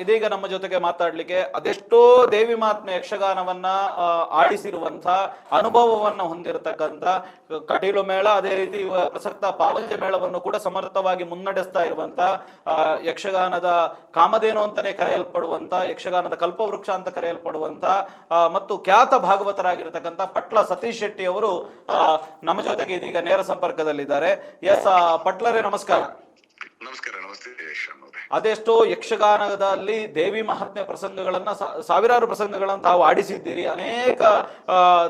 ಇದೀಗ ನಮ್ಮ ಜೊತೆಗೆ ಮಾತಾಡ್ಲಿಕ್ಕೆ ಅದೆಷ್ಟೋ ದೇವಿ ಮಾತ್ಮೆ ಯಕ್ಷಗಾನವನ್ನ ಆಡಿಸಿರುವಂತ ಅನುಭವವನ್ನ ಹೊಂದಿರತಕ್ಕಂತ ಕಟೀಲು ಮೇಳ, ಅದೇ ರೀತಿ ಪ್ರಸಕ್ತ ಪಾವಂಜ ಮೇಳವನ್ನು ಕೂಡ ಸಮರ್ಥವಾಗಿ ಮುನ್ನಡೆಸ್ತಾ ಇರುವಂತ ಯಕ್ಷಗಾನದ ಕಾಮಧೇನು ಅಂತಾನೆ ಕರೆಯಲ್ಪಡುವಂತ ಯಕ್ಷಗಾನದ ಕಲ್ಪವೃಕ್ಷ ಅಂತ ಕರೆಯಲ್ಪಡುವಂತ ಮತ್ತು ಖ್ಯಾತ ಭಾಗವತರಾಗಿರ್ತಕ್ಕಂಥ ಪಟ್ಲ ಸತೀಶ್ ಶೆಟ್ಟಿ ಅವರು ನಮ್ಮ ಜೊತೆಗೆ ಇದೀಗ ನೇರ ಸಂಪರ್ಕದಲ್ಲಿದ್ದಾರೆ. ಎಸ್ ಪಟ್ಲರೇ ನಮಸ್ಕಾರ. ನಮಸ್ಕಾರ, ನಮಸ್ತೆ ಅದೆಷ್ಟೋ ಯಕ್ಷಗಾನದಲ್ಲಿ ದೇವಿ ಮಹಾತ್ಮೆ ಪ್ರಸಂಗಗಳನ್ನ ಸಾವಿರಾರು ಪ್ರಸಂಗಗಳನ್ನು ತಾವು ಆಡಿಸಿದ್ದೀರಿ. ಅನೇಕ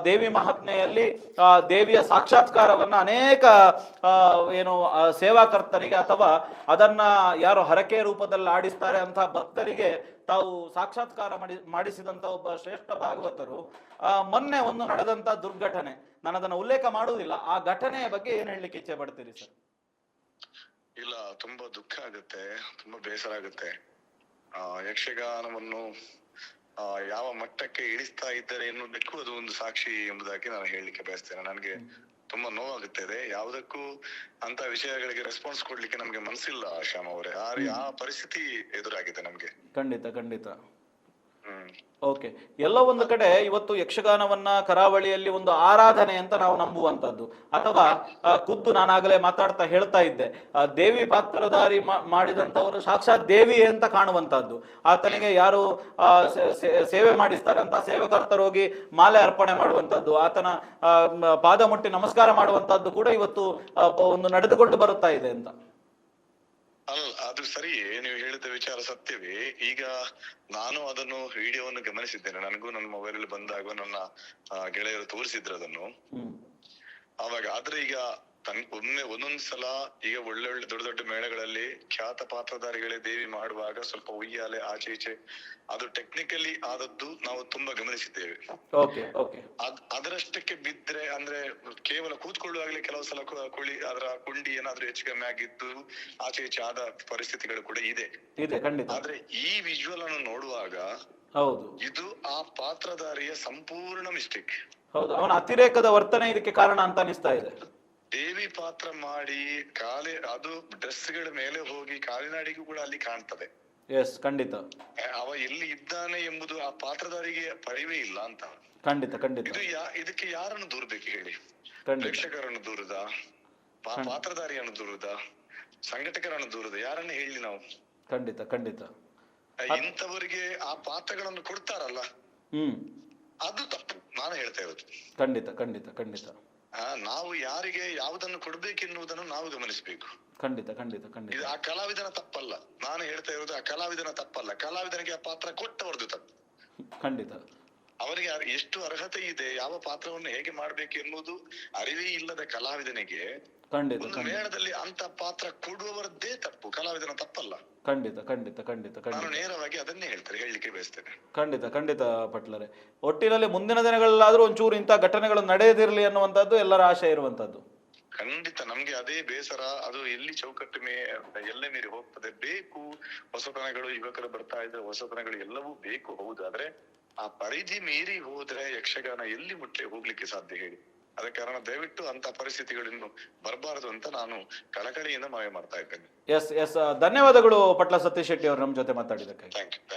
ದೇವಿ ಮಹಾತ್ಮೆಯಲ್ಲಿ ದೇವಿಯ ಸಾಕ್ಷಾತ್ಕಾರವನ್ನ ಅನೇಕ ಏನು ಸೇವಾಕರ್ತರಿಗೆ ಅಥವಾ ಅದನ್ನ ಯಾರು ಹರಕೆ ರೂಪದಲ್ಲಿ ಆಡಿಸ್ತಾರೆ ಅಂತ ಭಕ್ತರಿಗೆ ತಾವು ಸಾಕ್ಷಾತ್ಕಾರ ಮಾಡಿ, ಮಾಡಿಸಿದಂತ ಒಬ್ಬ ಶ್ರೇಷ್ಠ ಭಾಗವತರು ಮೊನ್ನೆ ಒಂದು ನಡೆದಂತ ದುರ್ಘಟನೆ. ನಾನು ಅದನ್ನ ಉಲ್ಲೇಖ ಮಾಡುವುದಿಲ್ಲ. ಆ ಘಟನೆಯ ಬಗ್ಗೆ ಏನ್ ಹೇಳಲಿಕ್ಕೆ ಇಚ್ಛೆ ಪಡ್ತೀರಿ ಸರ್? ಇಲ್ಲ ತುಂಬಾ ದುಃಖ ಆಗುತ್ತೆ ತುಂಬಾ ಬೇಸರ ಆಗುತ್ತೆ. ಆ ಯಕ್ಷಗಾನವನ್ನು ಆ ಯಾವ ಮಟ್ಟಕ್ಕೆ ಇಳಿಸ್ತಾ ಇದ್ದಾರೆ ಎನ್ನುವುದಕ್ಕೂ ಅದು ಒಂದು ಸಾಕ್ಷಿ ಎಂಬುದಾಗಿ ನಾನು ಹೇಳಲಿಕ್ಕೆ ಬಯಸ್ತೇನೆ. ನನಗೆ ತುಂಬಾ ನೋವಾಗುತ್ತೆ ಇದೆ ಯಾವುದಕ್ಕೂ ಅಂತ ವಿಷಯಗಳಿಗೆ ರೆಸ್ಪಾನ್ಸ್ ಕೊಡ್ಲಿಕ್ಕೆ ನಮ್ಗೆ ಮನಸ್ಸಿಲ್ಲ ಶ್ಯಾಮ್ ಅವರೇ. ಆ ಪರಿಸ್ಥಿತಿ ಎದುರಾಗಿದೆ ನಮ್ಗೆ. ಖಂಡಿತ ಖಂಡಿತ. ಓಕೆ. ಎಲ್ಲ ಒಂದು ಕಡೆ ಇವತ್ತು ಯಕ್ಷಗಾನವನ್ನ ಕರಾವಳಿಯಲ್ಲಿ ಒಂದು ಆರಾಧನೆ ಅಂತ ನಾವು ನಂಬುವಂತದ್ದು ಅಥವಾ ಖುದ್ದು ನಾನಾಗಲೇ ಮಾತಾಡ್ತಾ ಹೇಳ್ತಾ ಇದ್ದೆ. ದೇವಿ ಪಾತ್ರಧಾರಿ ಮಾಡಿದಂತವರು ಸಾಕ್ಷಾತ್ ದೇವಿ ಅಂತ ಕಾಣುವಂತದ್ದು ಆತನಿಗೆ ಯಾರು ಸೇವೆ ಮಾಡಿಸ್ತಾರೆ ಅಂತ ಸೇವಕರ್ತರು ಹೋಗಿ ಮಾಲೆ ಅರ್ಪಣೆ ಮಾಡುವಂತದ್ದು ಆತನ ಪಾದ ಮುಟ್ಟಿ ನಮಸ್ಕಾರ ಮಾಡುವಂತದ್ದು ಕೂಡ ಇವತ್ತು ಒಂದು ನಡೆದುಕೊಂಡು ಬರುತ್ತಾ ಇದೆ ಅಂತ. ಅಲ್ಲ ಅದು ಸರಿಯೇ ನೀವು ಹೇಳಿದ ವಿಚಾರ ಸತ್ಯವೇ. ಈಗ ನಾನು ಅದನ್ನು ವಿಡಿಯೋವನ್ನು ಗಮನಿಸಿದ್ದೇನೆ. ನನಗೂ ನನ್ನ ಮೊಬೈಲ್ ಅಲ್ಲಿ ಬಂದಾಗ ನನ್ನ ಗೆಳೆಯರು ತೋರಿಸಿದ್ರು ಅದನ್ನು. ಅವಾಗ ಆದ್ರೆ ಈಗ ತನ್ ಒಮ್ಮೆ ಒಂದೊಂದ್ ಸಲ ಈಗ ಒಳ್ಳೆ ಒಳ್ಳೆ ದೊಡ್ಡ ದೊಡ್ಡ ಮೇಳಗಳಲ್ಲಿ ಖ್ಯಾತ ಪಾತ್ರಧಾರಿಗಳೇ ದೇವಿ ಮಾಡುವಾಗ ಸ್ವಲ್ಪ ಉಯ್ಯಾಲೆ ಆಚೆ ಈಚೆ ಅದು ಟೆಕ್ನಿಕಲಿ ಆದದ್ದು ನಾವು ತುಂಬಾ ಗಮನಿಸಿದ್ದೇವೆ. ಅದರಷ್ಟಕ್ಕೆ ಬಿದ್ರೆ ಅಂದ್ರೆ ಕೇವಲ ಕೂತ್ಕೊಳ್ಳುವಾಗಲೇ ಕೆಲವು ಸಲ ಕುಳಿ ಅದರ ಕುಂಡಿ ಏನಾದ್ರೂ ಹೆಚ್ಚು ಕಮ್ಮಿ ಆಗಿದ್ದು ಆಚೆ ಈಚೆ ಆದ ಪರಿಸ್ಥಿತಿಗಳು ಕೂಡ ಇದೆ. ಆದ್ರೆ ಈ ವಿಜುವಲ್ ಅನ್ನು ನೋಡುವಾಗ ಹೌದು. ಇದು ಆ ಪಾತ್ರಧಾರಿಯ ಸಂಪೂರ್ಣ ಮಿಸ್ಟೇಕ್ ಹೌದು ಅವನ ಅತಿರೇಕದ ವರ್ತನೆ ಇದಕ್ಕೆ ಕಾರಣ ಅಂತ ಅನಿಸ್ತಾ ಇದೆ. ಪಾತ್ರ ಮಾಡಿ ಕಾಲಿ ಅದು ಡ್ರೆಸ್ಗಳ ಮೇಲೆ ಹೋಗಿ ಕಾಲಿನಾಡಿಗೂ ಕೂಡ ಅಲ್ಲಿ ಕಾಣ್ತದೆ. ಎಸ್ ಖಂಡಿತ. ಅವ ಎಲ್ಲಿ ಇದ್ದಾನೆ ಎಂಬುದು ಆ ಪಾತ್ರಧಾರಿಗೆ ಪರಿವೇ ಇಲ್ಲ ಅಂತ. ಖಂಡಿತ ಖಂಡಿತ. ಇದು ಯಾ ಇದಕ್ಕೆ ಯಾರನ್ನು ದೂರ್ಬೇಕು ಹೇಳಿ? ಖಂಡಿತ. ಪ್ರೇಕ್ಷಕರನ್ನು ದೂರದ? ಪಾತ್ರಧಾರಿಯನ್ನು ದೂರದ? ಸಂಘಟಕರನ್ನು ದೂರದ? ಯಾರನ್ನು ಹೇಳಿ ನಾವು? ಖಂಡಿತ ಖಂಡಿತ. ಆ, ಇಂಥವರಿಗೆ ಆ ಪಾತ್ರಗಳನ್ನು ಕೊಡ್ತಾರಲ್ಲ? ಹ್ಮ್. ಅದು ತಪ್ಪು. ನಾನು ಹೇಳ್ತಾ ಇರೋದು. ಖಂಡಿತ ಖಂಡಿತ ಖಂಡಿತ. ನಾವು ಯಾರಿಗೆ ಯಾವುದನ್ನು ಕೊಡ್ಬೇಕೆನ್ನುವುದನ್ನು ನಾವು ಗಮನಿಸಬೇಕು. ಖಂಡಿತ ಖಂಡಿತ ಖಂಡಿತ. ಇದು ಆ ಕಲಾವಿದನ ತಪ್ಪಲ್ಲ. ನಾನು ಹೇಳ್ತಾ ಇರೋದು ಆ ಕಲಾವಿದನ ತಪ್ಪಲ್ಲ. ಕಲಾವಿದನಿಗೆ ಆ ಪಾತ್ರ ಕೊಟ್ಟವರದು ತಪ್ಪು. ಖಂಡಿತ. ಅವರಿಗೆ ಅರ್- ಎಷ್ಟು ಅರ್ಹತೆ ಇದೆ ಯಾವ ಪಾತ್ರವನ್ನು ಹೇಗೆ ಮಾಡ್ಬೇಕು ಎನ್ನುವುದು ಅರಿವೇ ಇಲ್ಲದ ಕಲಾವಿದನಿಗೆ ಖಂಡಿತ ಒಂದು ಮೇಳದಲ್ಲಿ ಅಂತ ಪಾತ್ರ ಕೊಡುವವರದ್ದೇ ತಪ್ಪು. ಕಲಾವಿದನ ತಪ್ಪಲ್ಲ. ಖಂಡಿತ ಖಂಡಿತ ಖಂಡಿತ ನಾನು ನೇರವಾಗಿ ಅದನ್ನೇ ಹೇಳ್ತಾರೆ ಹೇಳಲಿಕ್ಕೆ ಬಯಸ್ತೇನೆ. ಖಂಡಿತ ಖಂಡಿತ ಪಟ್ಲರೆ. ಒಟ್ಟಿನಲ್ಲಿ ಮುಂದಿನ ದಿನಗಳಲ್ಲಾದ್ರೂ ಒಂಚೂರು ಇಂಥ ಘಟನೆಗಳು ನಡೆಯದಿರಲಿ ಅನ್ನುವಂಥದ್ದು ಎಲ್ಲರ ಆಶೆ ಇರುವಂತದ್ದು ಖಂಡಿತ ನಮ್ಗೆ ಅದೇ ಬೇಸರ. ಅದು ಎಲ್ಲಿ ಚೌಕಟ್ಟು ಮೇ ಎಲ್ಲ ಮೀರಿ ಹೋಗ್ತದೆ ಬೇಕು. ಹೊಸತನಗಳು ಯುವಕರು ಬರ್ತಾ ಇದ್ರೆ ಹೊಸತನಗಳು ಎಲ್ಲವೂ ಬೇಕು ಹೌದು. ಆದ್ರೆ ಆ ಪರಿಧಿ ಮೀರಿ ಹೋದ್ರೆ ಯಕ್ಷಗಾನ ಎಲ್ಲಿ ಮುಟ್ಲೆ ಹೋಗ್ಲಿಕ್ಕೆ ಸಾಧ್ಯ ಹೇಳಿ? ಅದ ಕಾರಣ ದಯವಿಟ್ಟು ಅಂತ ಪರಿಸ್ಥಿತಿಗಳನ್ನು ಬರಬಾರದು ಅಂತ ನಾನು ಕಳಕಳಿಯಿಂದ ಮನವಿ ಮಾಡ್ತಾ ಇದ್ದೇನೆ. ಎಸ್ ಎಸ್ ಧನ್ಯವಾದಗಳು ಪಟ್ಲ ಸತೀಶ್ ಶೆಟ್ಟಿ ಅವರು ನಮ್ಮ ಜೊತೆ ಮಾತಾಡಿದ್ದಕ್ಕಾಗಿ. Thank you